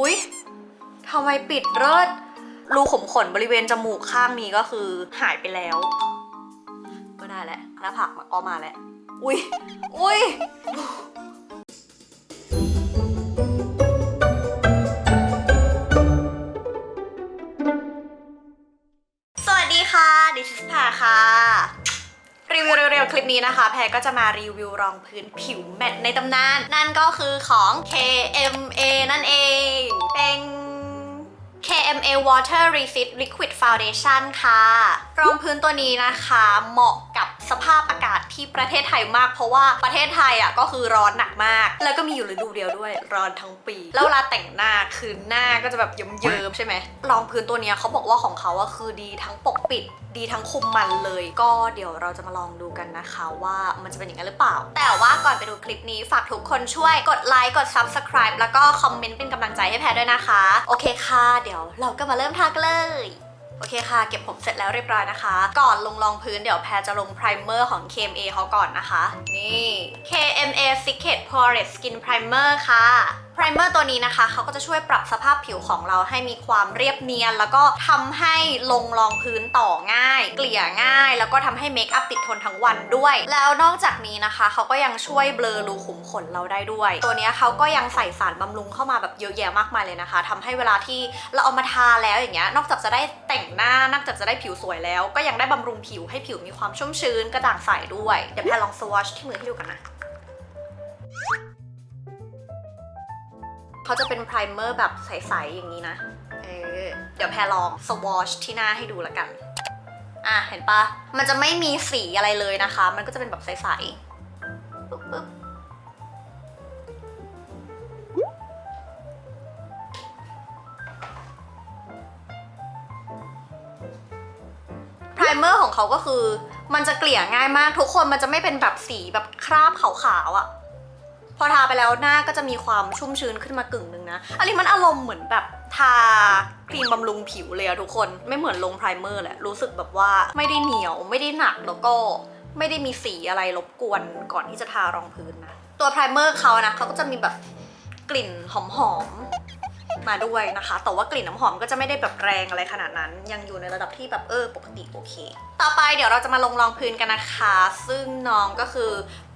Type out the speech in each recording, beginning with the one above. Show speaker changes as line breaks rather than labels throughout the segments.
อุ๊ยทำไมปิดเลิศรูขุมขนบริเวณจมูกข้างนี้ก็คือหายไปแล้ว ก็ได้แหละหน้าผากก็มาแล้ว อุ๊ย อุ๊ยสวัสดีค่ะดิฉันแพรค่ะ รีวิวเร็วๆ คลิปนี้นะคะ แพรก็จะมารีวิวรองพื้นผิวแมตต์ในตำนาน นั่นก็คือของ KMA นั่นเอง เป็น KMA Water Resist Liquid Foundation ค่ะ รองพื้นตัวนี้นะคะ เหมาะกับ สภาพอากาศที่ประเทศไทยมาก เพราะว่าประเทศไทยอะก็คือร้อนหนักมาก แล้วก็มีอยู่ฤดูเดียวด้วยร้อนทั้งปี แล้วเวลาแต่งหน้าคือหน้าก็จะแบบเยิ้มๆใช่ไหมรองพื้นตัวเนี้ยเขาบอกว่าของเขาอะคือดีทั้งปกปิด ดีทั้งคุมมันเลย ก็เดี๋ยวเราจะมาลองดูกันนะคะว่ามันจะเป็นอย่างนั้นหรือเปล่า แต่ว่าก่อนไปดูคลิปนี้ฝากทุกคนช่วยกดไลค์กด subscribe แล้วก็คอมเมนต์เป็นกำลังใจให้แพรด้วยนะคะ โอเคค่ะ เดี๋ยวเราก็มาเริ่มทากันเลย โอเคค่ะ เก็บผมเสร็จแล้วเรียบร้อยนะคะ ก่อนลงรองพื้นเดี๋ยวแพรจะลงไพรเมอร์ของ KMA เขาก่อนนะคะ นี่ KMA Secret Poreless Skin Primer ค่ะพรเมอร์ตัวนี้นะคะเขาก็จะช่วยปรับสภาพผิวของเราให้มีความเรียบเนียน แล้วก็ทำให้ลงรองพื้นต่อง่าย เกลี่ยง่าย แล้วก็ทำให้เมคอัพติดทนทั้งวันด้วย แล้วนอกจากนี้นะคะเขาก็ยังช่วยเบลอรูขุมขนเราได้ด้วย ตัวนี้เขาก็ยังใส่สารบำรุงเข้ามาแบบเยอะแยะมากมายเลยนะคะทำให้เวลาที่เราเอามาทาแล้วอย่างเงี้ยนอกจากจะได้แต่งหน้านอกจากจะได้ผิวสวยแล้ว ก็ยังได้บำรุงผิวให้ผิวมีความชุ่มชื้นกระจ่างใสด้วยเดี๋ยวแพรลองสวอชที่มือให้ดูกันนะ เขาจะเป็นไพรเมอร์แบบใส ๆ อย่างนี้นะ เออ เดี๋ยวแพรลองสวอชที่หน้าให้ดูล้วกัน อะ เห็นปะมันจะไม่มีสีอะไรเลยนะคะ มันก็จะเป็นแบบใส ๆ ปึ๊บปึ๊บไพรเมอร์ของเขาก็คือ มันจะเกลี่ยง่ายมากทุกคนมันจะไม่เป็นแบบสีแบบคราบขาวๆอะ่ะ พอทาไปแล้วหน้าก็จะมีความชุ่มชื้นขึ้นมากึ่งหนึ่งนะ อันนี้มันอารมณ์เหมือนแบบทาครีมบำรุงผิวเลยอะทุกคน ไม่เหมือนลงไพรเมอร์แหละ รู้สึกแบบว่าไม่ได้เหนียว ไม่ได้หนักแล้วก็ไม่ได้มีสีอะไรรบกวนก่อนที่จะทารองพื้นนะ ตัวไพรเมอร์เขานะเขาก็จะมีแบบกลิ่นหอมๆมาด้วยนะคะ แต่ว่ากลิ่นน้ำหอมก็จะไม่ได้แบบแรงอะไรขนาดนั้น ยังอยู่ในระดับที่แบบเออปกติโอเค ต่อไปเดี๋ยวเราจะมาลงรองพื้นกันนะคะ ซึ่งน้องก็คือ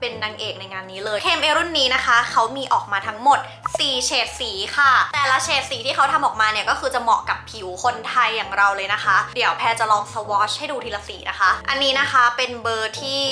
เป็นนางเอกในงานนี้เลย KMA รุ่นนี้นะคะ เขามีออกมาทั้งหมด 4 เฉดสีค่ะ แต่ละเฉดสีที่เขาทำออกมาเนี่ยก็คือจะเหมาะกับผิวคนไทยอย่างเราเลยนะคะ เดี๋ยวแพรจะลองสวอชให้ดูทีละสีนะคะ อันนี้นะคะเป็นเบอร์ที่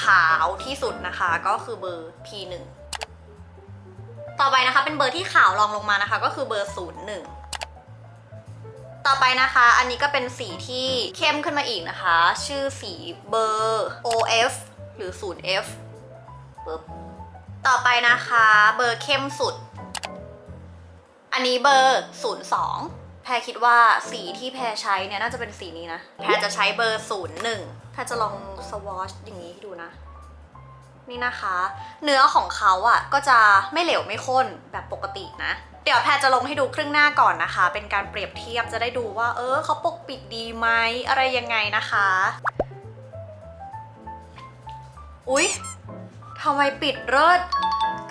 ขาวที่สุดนะคะ ก็คือเบอร์ P1 ต่อไปนะคะเป็นเบอร์ที่ขาวรองลงมานะคะ ก็คือเบอร์ 01ต่อไปนะคะ อันนี้ก็เป็นสีที่เข้มขึ้นมาอีกนะคะ ชื่อสีเบอร์ OF หรือ 0F ปึ๊บต่อไปนะคะเบอร์เข้มสุด อันนี้เบอร์ 02 แพรคิดว่าสีที่แพรใช้เนี่ยน่าจะเป็นสีนี้นะ แพรจะใช้เบอร์ 01 แพรจะลองสวอชอย่างนี้ให้ดูนะ นี่นะคะ เนื้อของเขาอะก็จะไม่เหลวไม่ข้นแบบปกตินะ เดี๋ยวแพรจะลงให้ดูครึ่งหน้าก่อนนะคะ เป็นการเปรียบเทียบจะได้ดูว่า เออเขาปกปิดดีไหมอะไรยังไงนะคะ อุ๊ย ทำไมปิดเลิศ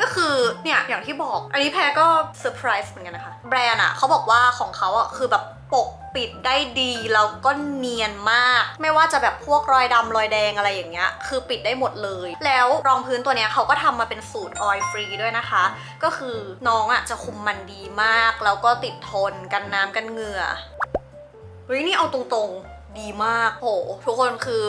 ก็คือเนี่ยอย่างที่บอก อันนี้แพรก็เซอร์ไพรส์เหมือนกันนะคะ แบรนด์อะเขาบอกว่าของเขาอะคือแบบปกปิดได้ดีแล้วก็เนียนมาก ไม่ว่าจะแบบพวกรอยดำรอยแดงอะไรอย่างเงี้ย คือปิดได้หมดเลย แล้วรองพื้นตัวเนี้ยเขาก็ทำมาเป็นสูตรออยล์ฟรีด้วยนะคะ ก็คือน้องอะจะคุมมันดีมาก แล้วก็ติดทนกันน้ำกันเหงื่อเฮ้ยนี่เอาตรงๆดีมากโหทุกคนคือ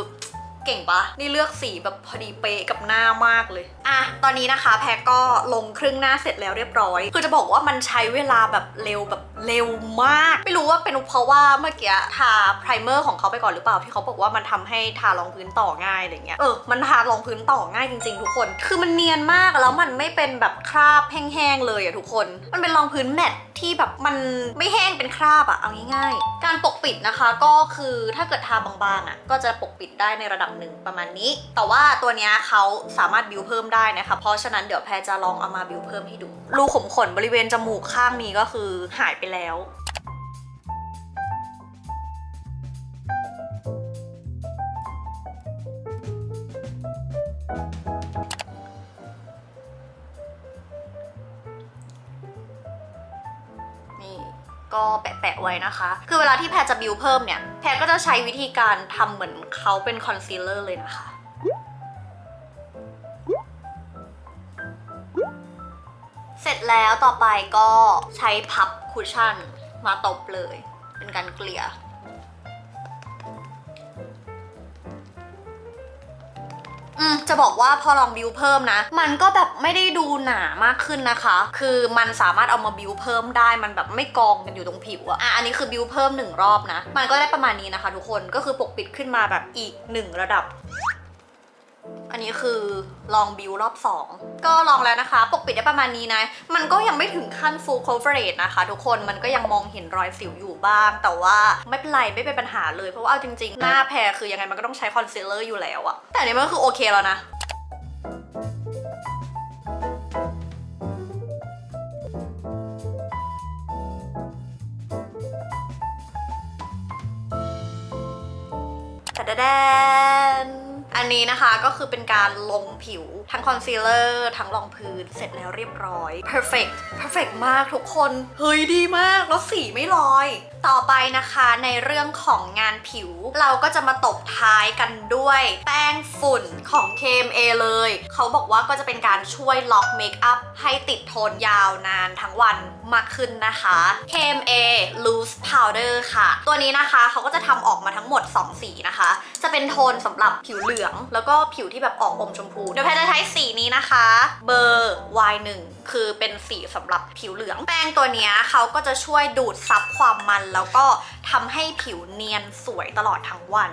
เก่งปะนี่เลือกสีแบบพอดีเป๊ะกับหน้ามากเลย อะ ตอนนี้นะคะแพรก็ลงครึ่งหน้าเสร็จแล้วเรียบร้อย คือจะบอกว่ามันใช้เวลาแบบเร็วแบบเร็วมาก ไม่รู้ว่าเป็นเพราะว่าเมื่อกี้ทาไพรเมอร์ของเขาไปก่อนหรือเปล่าที่เขาบอกว่ามันทำให้ทารองพื้นต่อง่ายอะไรเงี้ย เออ มันทารองพื้นต่อง่ายจริง ๆ ทุกคน คือมันเนียนมากแล้วมันไม่เป็นแบบคราบแห้งๆเลยอะทุกคน มันเป็นรองพื้นแมตที่แบบมันไม่แห้งเป็นคราบอะเอาง่ายๆ การปกปิดนะคะก็คือถ้าเกิดทาบางๆอะก็จะปกปิดได้ในระดับหนึ่งประมาณนี้ แต่ว่าตัวนี้เขาสามารถบิวเพิ่มได้นะคะ เพราะฉะนั้นเดี๋ยวแพรจะลองเอามาบิวเพิ่มให้ดู รูขุมขนบริเวณจมูกข้างนี้ก็คือหายไปแล้ว ก็แปะๆไว้นะคะ คือเวลาที่แพรจะบิวเพิ่มเนี่ย แพรก็จะใช้วิธีการทำเหมือนเขาเป็นคอนซีลเลอร์เลยนะคะเสร็จแล้วต่อไปก็ใช้พับคุชชั่นมาตบเลย เป็นการเกลี่ย อืมจะบอกว่าพอลองบิวเพิ่มนะ มันก็แบบไม่ได้ดูหนามากขึ้นนะคะ คือมันสามารถเอามาบิวเพิ่มได้ มันแบบไม่กองกันอยู่ตรงผิวอะอะอันนี้คือบิวเพิ่มหนึ่งรอบนะ มันก็ได้ประมาณนี้นะคะ ทุกคน ก็คือปกปิดขึ้นมาแบบอีกหนึ่งระดับ คือลองบิวรอบ 2 ก็ลองแล้วนะคะ ปกปิดได้ประมาณนี้นะ มันก็ยังไม่ถึงขั้น full coverage นะคะ ทุกคนมันก็ยังมองเห็นรอยสิวอยู่บ้าง แต่ว่าไม่เป็นไรไม่เป็นปัญหาเลย เพราะว่าเอาจริงๆ หน้าแพรคือยังไงมันก็ต้องใช้คอนซีลเลอร์อยู่แล้วอะแต่อันนี้มันก็คือโอเคแล้วนะแต่แดน อันนี้นะคะก็คือเป็นการลงผิวทั้งคอนซีลเลอร์ทั้งรองพื้นเสร็จแล้วเรียบร้อย perfect perfect มากทุกคน เฮ้ยดีมาก แล้วสีไม่ลอย ต่อไปนะคะในเรื่องของงานผิว เราก็จะมาตบท้ายกันด้วยแป้งฝุ่นของ KMA เลย เขาบอกว่าก็จะเป็นการช่วยล็อกเมคอัพให้ติดโทนยาวนานทั้งวันมากขึ้นนะคะ KMA loose powder ค่ะ ตัวนี้นะคะเขาก็จะทำออกมาทั้งหมด 2 สีนะคะ จะเป็นโทนสำหรับผิวเหลือง แล้วก็ผิวที่แบบออกอมชมพู เดี๋ยวแพรจะใช้สีนี้นะคะ เบอร์ Y1 คือเป็นสีสำหรับผิวเหลือง แป้งตัวนี้เขาก็จะช่วยดูดซับความมันแล้วก็ทำให้ผิวเนียนสวยตลอดทั้งวัน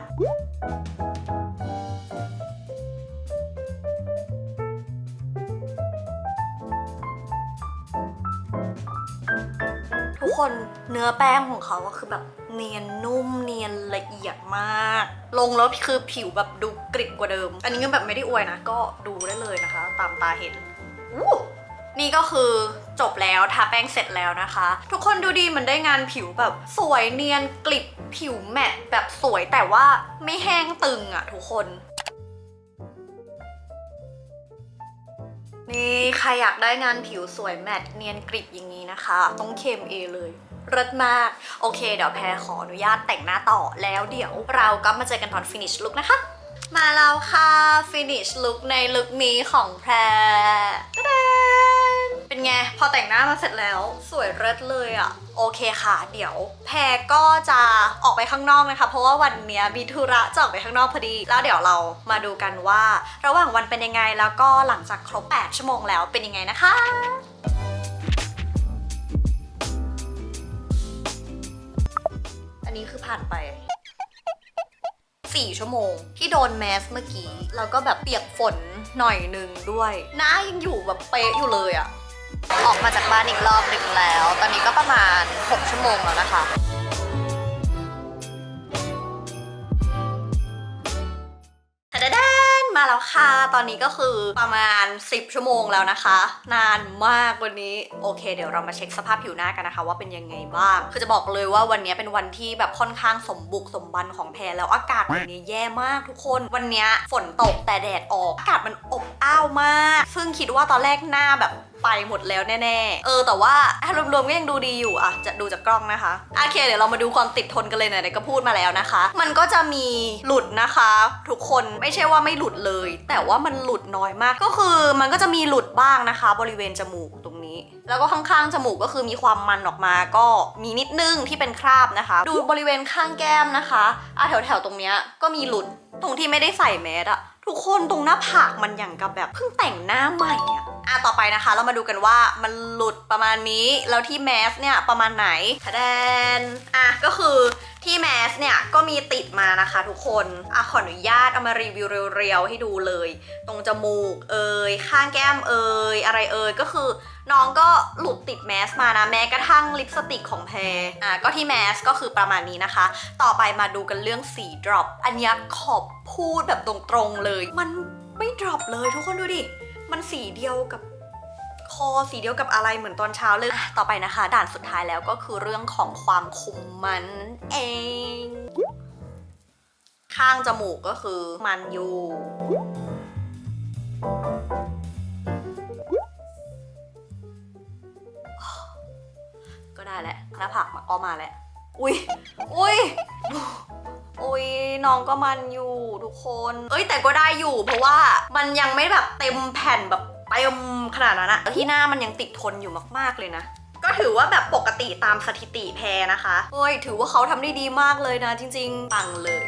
ทุกคนเนื้อแป้งของเขาก็คือแบบเนียนนุ่มเนียนละเอียดมาก ลงแล้วคือผิวแบบดูกริบกว่าเดิม อันนี้ก็แบบไม่ได้อวยนะ ก็ดูได้เลยนะคะ ตามตาเห็น อู้นี่ก็คือจบแล้วทาแป้งเสร็จแล้วนะคะ ทุกคนดูดีเหมันได้งานผิวแบบสวยเนียนกริบผิวแมตแบบสวยแต่ว่าไม่แห้งตึงอะทุกคนนี่ใครอยากได้งานผิวสวยแมตเนียนกริบอย่างนี้นะคะ ต้องเคมเอเลยเริศมาก โอเค เดี๋ยวแพรขออนุญาตแต่งหน้าต่อแล้วเดี๋ยวเราก็มาเจอกันตอน finish look นะคะ มาแล้วค่ะ finish look ในลุคนี้ของแพร เป็นไง พอแต่งหน้ามาเสร็จแล้ว สวยเริศเลยอะ่ะ โอเคค่ะ เดี๋ยวแพรก็จะออกไปข้างนอกนะคะ เพราะว่าวันเนี้ยมีธุระจะออกไปข้างนอกพอดี แล้วเดี๋ยวเรามาดูกันว่า ระหว่างวันเป็นยังไงแล้วก็หลังจากครบ 8 ชั่วโมงแล้วเป็นยังไงนะคะอันนี้คือผ่านไป 4 ชั่วโมง ที่โดนแมสเมื่อกี้ แล้วก็แบบเปียกฝนหน่อยหนึ่งด้วย หน้ายังอยู่แบบเป๊ะอยู่เลยอะ ออกมาจากบ้านอีกรอบหนึ่งแล้ว ตอนนี้ก็ประมาณ 6 ชั่วโมงแล้วนะคะทะดะดนมาแล้วค่ะ ตอนนี้ก็คือประมาณ 10 ชั่วโมงแล้วนะคะ นานมากวันนี้ โอเค เดี๋ยวเรามาเช็คสภาพผิวหน้ากันนะคะ ว่าเป็นยังไงบ้าง คือจะบอกเลยว่าวันนี้เป็นวันที่แบบค่อนข้างสมบุกสมบันของแพรแล้วอากาศวันนี้แย่มากทุกคน วันนี้ฝนตกแต่แดดออก อากาศมันอบอ้าวมาก ซึ่งคิดว่าตอนแรกหน้าแบบ ไปหมดแล้วแน่ๆ เออแต่ว่าอะรวมๆก็ยังดูดีอยู่อะจะดูจากกล้องนะคะโอเคเดี๋ยวเรามาดูความติดทนกันเลยไหนๆก็พูดมาแล้วนะคะ มันก็จะมีหลุดนะคะ ทุกคนไม่ใช่ว่าไม่หลุดเลย แต่ว่ามันหลุดน้อยมาก ก็คือมันก็จะมีหลุดบ้างนะคะ บริเวณจมูกตรงนี้ แล้วก็ข้างๆจมูกก็คือมีความมันออกมา ก็มีนิดนึงที่เป็นคราบนะคะ ดูบริเวณข้างแก้มนะคะอะแถวๆตรงเนี้ยก็มีหลุดตรงที่ไม่ได้ใส่แมสอะ ทุกคนตรงหน้าผากมันอย่างกับแบบเพิ่งแต่งหน้าใหม่อะอะต่อไปนะคะ เรามาดูกันว่ามันหลุดประมาณนี้ แล้วที่แมสเนี่ยประมาณไหนทะแดนอะก็คือที่แมสเนี่ยก็มีติดมานะคะทุกคนอะขออนุญาตเอามารีวิวเรียวๆให้ดูเลย ตรงจมูกเอยข้างแก้มเอยอะไรเอยก็คือ น้องก็หลุดติดแมสมานะแม้กระทั่งลิปสติกของแพรอะก็ที่แมสก็คือประมาณนี้นะคะ ต่อไปมาดูกันเรื่องสีดรอปอันนี้ขอบพูดแบบตรงๆเลย มันไม่ดรอปเลยทุกคนดูดิ มันสีเดียวกับคอสีเดียวกับอะไรเหมือนตอนเช้าเลย ต่อไปนะคะ ด่านสุดท้ายแล้วก็คือเรื่องของความคุมมันเอง ข้างจมูกก็คือมันอยู่ ได้แหละหน้าผากมาก็มาแล้วอุ้ยอุ้ยอุ้ยน้องก็มันอยู่ทุกคน เอ้ยแต่ก็ได้อยู่ เพราะว่ามันยังไม่แบบเต็มแผ่นแบบเต็มขนาดนั้นอะที่หน้ามันยังติดทนอยู่มากๆเลยนะก็ถือว่าแบบปกติตามสถิติแพ้นะคะเฮ้ย ถือว่าเขาทำได้ดีมากเลยนะจริงๆ ปังเลย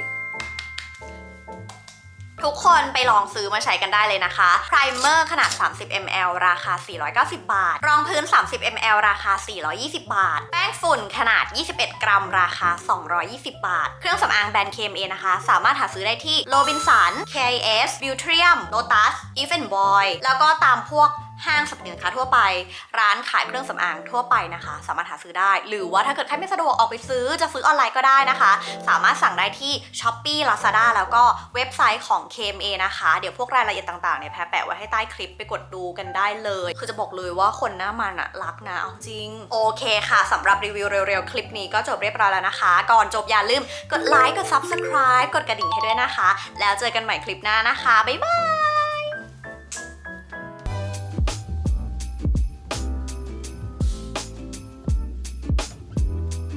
ทุกคนไปลองซื้อมาใช้กันได้เลยนะคะ ไพรเมอร์ขนาด 30 ml ราคา 490 บาท รองพื้น 30 ml ราคา 420 บาท แป้งฝุ่นขนาด 21 กรัม ราคา 220 บาท เครื่องสำอางแบรนด์ KMA นะคะ สามารถหาซื้อได้ที่ Robinson KIS Beautrium Lotus Even Boy แล้วก็ตามพวก ห้างสรรพสินค้าทั่วไป ร้านขายเครื่องสำอางทั่วไปนะคะ สามารถหาซื้อได้ หรือว่าถ้าเกิดใครไม่สะดวกออกไปซื้อจะซื้อออนไลน์ก็ได้นะคะ สามารถสั่งได้ที่ Shopee Lazada แล้วก็เว็บไซต์ของ KMA นะคะ เดี๋ยวพวกรายละเอียดต่างๆเนี่ยแพรแปะไว้ให้ใต้คลิปไปกดดูกันได้เลย คือจะบอกเลยว่าคนหน้ามันอะรักนะเอาจริง โอเคค่ะสำหรับรีวิวเร็วๆ คลิปนี้ก็จบเรียบร้อยแล้วนะคะ ก่อนจบอย่าลืมกดไลค์กด Subscribe กดกระดิ่งให้ด้วยนะคะ แล้วเจอกันใหม่คลิปหน้านะคะบ๊ายบาย